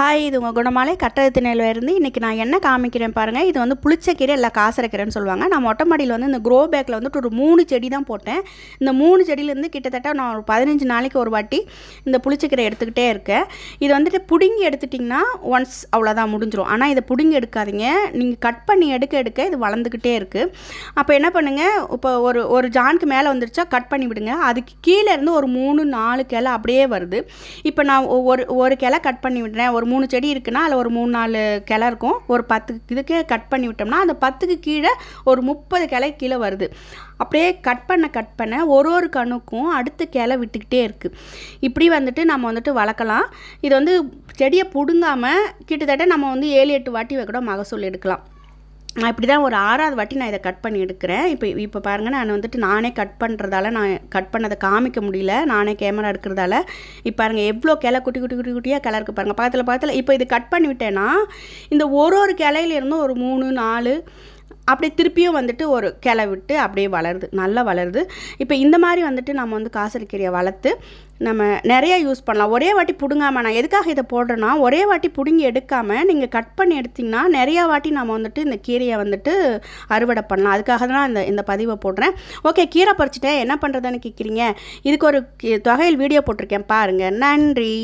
Hi இது உங்கள் குணமாலை. கட்டளத்தினையில் இருந்து இன்றைக்கி நான் என்ன காமிக்கிறேன் பாருங்கள் இது வந்து புளிச்சக்கீரை இல்லை காசரக்கீரைன்னு சொல்லுவாங்க. நான் மொட்டை மாடியில் வந்து இந்த க்ரோ பேக்கில் வந்துட்டு ஒரு மூணு செடி தான் போட்டேன். இந்த மூணு செடியிலேருந்து கிட்டத்தட்ட நான் ஒரு பதினஞ்சு நாளைக்கு ஒரு வாட்டி இந்த புளிச்சக்கீரை எடுத்துக்கிட்டே இருக்கேன். இது வந்துட்டு பிடுங்கி எடுத்துட்டிங்கன்னா ஒன்ஸ் அவ்வளோதான் முடிஞ்சிடும் ஆனால் இதை பிடுங்கி எடுக்காதீங்க. நீங்கள் கட் பண்ணி எடுக்க எடுக்க இது வளர்ந்துக்கிட்டே இருக்குது அப்போ என்ன பண்ணுங்கள் இப்போ ஒரு ஒரு ஜானுக்கு மேலே வந்துருச்சா கட் பண்ணி விடுங்க. அதுக்கு கீழே இருந்து ஒரு மூணு நாலு கிளை அப்படியே வருது. இப்போ நான் ஒ- ஒரு ஒரு கிளை கட் பண்ணி விடுறேன். ஒரு மூணு செடி இருக்குன்னா அதில் ஒரு மூணு நாலு கிளை இருக்கும். ஒரு பத்து இதுக்கு கட் பண்ணி விட்டோம்னா அந்த பத்துக்கு கீழே ஒரு முப்பது கிளை கீழே வருது. அப்படியே கட் பண்ண கட் பண்ண ஒரு ஒரு கணுக்கும் அடுத்த கிளை விட்டுக்கிட்டே இருக்குது இப்படி வந்துட்டு நம்ம வந்துட்டு வளர்க்கலாம். இது வந்து செடியை பிடுங்காமல் கிட்டத்தட்ட நம்ம வந்து ஏழு எட்டு வாட்டி வைக்கூட மகசூல் எடுக்கலாம். நான் இப்படி தான் ஒரு ஆறாவது வாட்டி நான் இதை கட் பண்ணி எடுக்கிறேன். இப்போ இப்போ பாருங்கள் நான் வந்துட்டு நானே கட் பண்ணுறதால நான் கட் பண்ணதை காமிக்க முடியல. நானே கேமரா எடுக்கிறதால. இப்போ பாருங்கள் எவ்வளோ கிளை குட்டி குட்டி குட்டி குட்டியாக கிளை இருக்குது பாருங்கள் பக்கத்தில் பக்கத்தில் இப்போ இது கட் பண்ணிவிட்டேன்னா இந்த ஒரு ஒரு கிளையில இருந்தும் ஒரு மூணு நாலு அப்படியே திருப்பியும் வந்துட்டு ஒரு கிளை விட்டு அப்படியே வளருது நல்லா வளருது. இப்போ இந்த மாதிரி வந்துட்டு நம்ம வந்து காசரிக்கீரையை வளர்த்து நம்ம நிறையா யூஸ் பண்ணலாம். ஒரே வாட்டி பிடுங்காமல் நான் எதுக்காக இதை போடுறேன்னா ஒரே வாட்டி பிடுங்கி எடுக்காமல் நீங்கள் கட் பண்ணி எடுத்திங்கன்னா நிறையா வாட்டி நம்ம வந்துட்டு இந்த கீரையை வந்துட்டு அறுவடை பண்ணலாம். அதுக்காக தான் இந்த இந்த பதிவை போடுறேன். ஓகே கீரை பறிச்சுட்டேன் என்ன பண்ணுறதுன்னு கேட்குறீங்க? இதுக்கு ஒரு தொகையில் வீடியோ போட்டிருக்கேன் பாருங்கள் நன்றி.